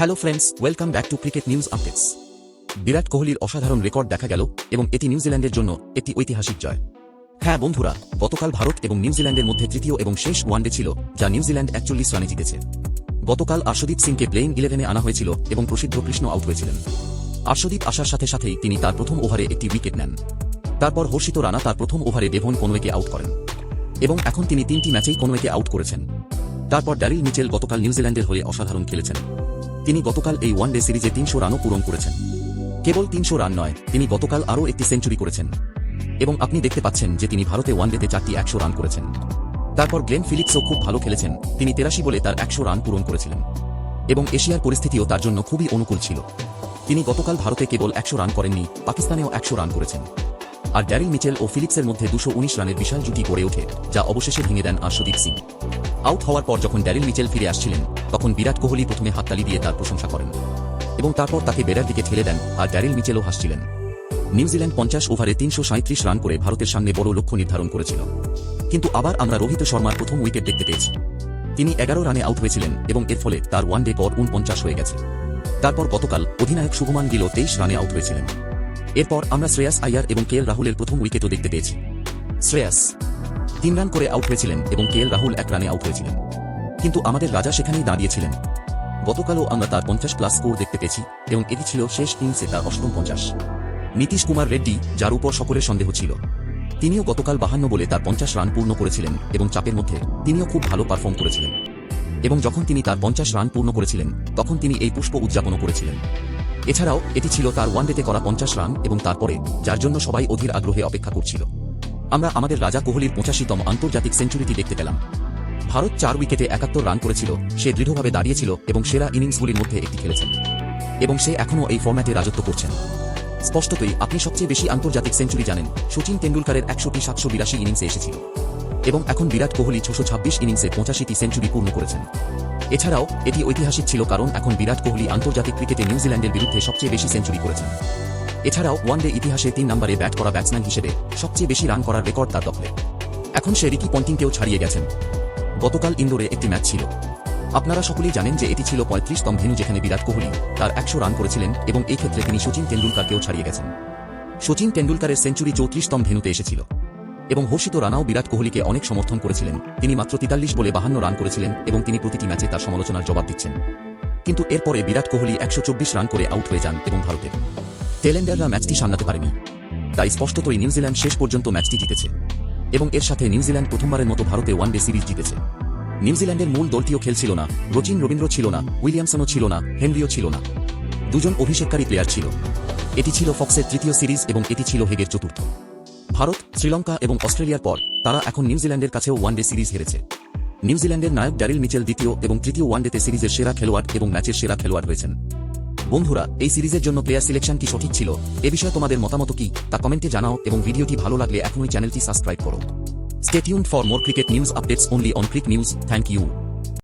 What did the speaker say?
Hello friends welcome back to cricket news updates Virat কোহলির অসাধারণ record দেখা গেল এবং এটি নিউজিল্যান্ডের জন্য একটি ঐতিহাসিক জয়। হ্যাঁ বন্ধুরা, গতকাল ভারত এবং নিউজিল্যান্ডের মধ্যে তৃতীয় এবং শেষ ওয়ানডে ছিল, যা নিউজিল্যান্ড একচল্লিশ রানে জিতেছে। গতকাল আর্শদীপ সিংকে প্লেইং ইলেভেনে আনা হয়েছিল এবং প্রসিদ্ধ কৃষ্ণ আউট হয়েছিলেন। আর্শদীপ আসার সাথে সাথেই তিনি তার প্রথম ওভারে একটি উইকেট নেন। তারপর হর্ষিত রানা তার প্রথম ওভারে বেভন কোনোয়েকে আউট করেন। এবং এখন তিনি তিনটি ম্যাচেই কোনোয়েকে আউট করেছেন। তারপর ড্যারিল মিচেল গতকাল নিউজিল্যান্ডের হয়ে অসাধারণ খেলেছেন। তিনি গতকাল এই ওয়ানডে সিরিজে তিনশো রানও পূরণ করেছেন। কেবল তিনশো রান নয়, তিনি গতকাল আরও একটি সেঞ্চুরি করেছেন। এবং আপনি দেখতে পাচ্ছেন যে তিনি ভারতে ওয়ানডেতে চারটি একশো রান করেছেন। তারপর গ্লেন ফিলিপসও খুব ভালো খেলেছেন, তিনি তেরাশি বলে তার একশো রান পূরণ করেছিলেন। এবং এশিয়ার পরিস্থিতিও তার জন্য খুবই অনুকূল ছিল। তিনি গতকাল ভারতে কেবল একশো রান করেননি, পাকিস্তানেও একশো রান করেছেন। আর ড্যারিল মিচেল ও ফিলিপসের মধ্যে দুশো রানের বিশাল জুটি গড়ে ওঠে, যা অবশেষে ভেঙে দেন আর্শদীপ সিং। আউট হওয়ার পর যখন ড্যারিল মিচেল ফিরে আসছিলেন, তখন বিরাট কোহলি প্রথমে হাততালি দিয়ে তার প্রশংসা করেন এবং তারপর তাকে বেড়ার দিকে ঠেলে দেন আর ড্যারিল মিচেলও হাসছিলেন। নিউজিল্যান্ড পঞ্চাশ ওভারে তিনশো রান করে ভারতের সামনে বড় লক্ষ্য নির্ধারণ করেছিল। কিন্তু আবার আমরা রোহিত শর্মার প্রথম উইকেট দেখতে পেয়েছি। তিনি এগারো রানে আউট হয়েছিলেন এবং এর ফলে তার ওয়ানডে পর উনপঞ্চাশ হয়ে গেছে। তারপর গতকাল অধিনায়ক শুভমান গিলও তেইশ রানে আউট হয়েছিলেন। এরপর আমরা শ্রেয়াস, আয়ার এবং কে রাহুলের প্রথম উইকেটও দেখতে পেয়েছি। শ্রেয়াস, তিন রান করে আউট হয়েছিলেন এবং কে রাহুল এক রানে আউট হয়েছিলেন। কিন্তু আমাদের রাজা সেখানেই দাঁড়িয়েছিলেন। গতকালও আমরা তার পঞ্চাশ প্লাস স্কোর দেখতে পেয়েছি এবং এটি ছিল শেষ ইনিংসে তার অষ্টম পঞ্চাশ। নীতিশ কুমার রেড্ডি, যার উপর সকলের সন্দেহ ছিল। তিনিও গতকাল বাহান্ন বলে তার পঞ্চাশ রান পূর্ণ করেছিলেন এবং চাপের মধ্যে তিনিও খুব ভালো পারফর্ম করেছিলেন। এবং যখন তিনি তার পঞ্চাশ রান পূর্ণ করেছিলেন, তখন তিনি এই পুষ্প উদযাপনও করেছিলেন। এছাড়াও, এটি ছিল তার ওয়ানডেতে করা পঞ্চাশ রান এবং তারপরে, যার জন্য সবাই অধীর আগ্রহে অপেক্ষা করছিল। আমরা আমাদের রাজা কোহলির পঁচাশিতম আন্তর্জাতিক সেঞ্চুরিটি দেখতে পেলাম। ভারত চার উইকেটে একাত্তর রান করেছিল, সে দৃঢ়ভাবে দাঁড়িয়েছিল এবং সেরা ইনিংসগুলির মধ্যে একটি খেলেছেন। এবং সে এখনও এই ফর্ম্যাটে রাজত্ব করছেন। স্পষ্টতই, আপনি সবচেয়ে বেশি আন্তর্জাতিক সেঞ্চুরি জানেন। সচিন তেন্ডুলকারের একশোটি সাতশো বিরাশি ইনিংসে এসেছিল। এবং এখন বিরাট কোহলি ছশো ছাব্বিশ ইনিংসে পঁচাশিটি সেঞ্চুরি পূর্ণ করেছেন। এছাড়াও, এটি ঐতিহাসিক ছিল কারণ এখন বিরাট কোহলি আন্তর্জাতিক ক্রিকেটে নিউজিল্যান্ডের বিরুদ্ধে সবচেয়ে বেশি সেঞ্চুরি করেছেন। এছাড়াও, ওয়ানডে ইতিহাসে তিন নম্বরে ব্যাট করা ব্যাটসম্যান হিসেবে সবচেয়ে বেশি রান করার রেকর্ড তার দখলে। এখন সে রিকি পন্টিংকেও ছাড়িয়ে গেছেন। গতকাল ইন্দোরে একটি ম্যাচ ছিল। আপনারা সকলেই জানেন যে এটি ছিল পঁয়ত্রিশতম ভেনু যেখানে বিরাট কোহলি তার একশো রান করেছিলেন এবং এই ক্ষেত্রে তিনি সচিন তেন্ডুলকারকেও ছাড়িয়ে গেছেন। সচিন তেন্ডুলকারের সেঞ্চুরি চৌত্রিশতম ভেনুতে এসেছিল। এবং হর্ষিত রানাও বিরাট কোহলিকে অনেক সমর্থন করেছিলেন। তিনি মাত্র তেতাল্লিশ বলে বাহান্ন রান করেছিলেন এবং তিনি প্রতিটি ম্যাচে তার সমালোচনার জবাব দিচ্ছেন। কিন্তু এরপরে বিরাট কোহলি একশো চব্বিশ রান করে আউট হয়ে যান এবং ভারতের টেলেন্ডাররা ম্যাচটি সামলাতে পারেনি। তাই স্পষ্টতই নিউজিল্যান্ড শেষ পর্যন্ত ম্যাচটি জিতেছে এবং এর সাথে নিউজিল্যান্ড প্রথমবারের মতো ভারতে ওয়ানডে সিরিজ জিতেছে। নিউজিল্যান্ডের মূল দলটিও খেলছিল না, রচিন রবীন্দ্র ছিল না, উইলিয়ামসনও ছিল না, হেনরিও ছিল না। দুজন অভিষেককারী প্লেয়ার ছিল। এটি ছিল ফক্সের তৃতীয় সিরিজ এবং এটি ছিল হেগের চতুর্থ। ভারত, শ্রীলঙ্কা এবং অস্ট্রেলিয়ার পর, তারা এখন নিউজিল্যান্ডের কাছেও ওয়ানডে সিরিজ হেরেছে। নিউজিল্যান্ডের নায়ক ড্যারিল মিচেল দ্বিতীয় এবং তৃতীয় ওয়ানডেতে সিরিজের সেরা খেলোয়াড় এবং ম্যাচের সেরা খেলোয়াড় হয়েছেন। বন্ধুরা, এই সিরিজের জন্য প্লেয়ার সিলেকশন কি সঠিক ছিল, এ বিষয়ে তোমাদের মতামত কি, তা কমেন্টে জানাও এবং ভিডিওটি ভালো লাগলে এখনই চ্যানেলটি সাবস্ক্রাইব করো। Stay tune for more cricket news updates only on cric news thank you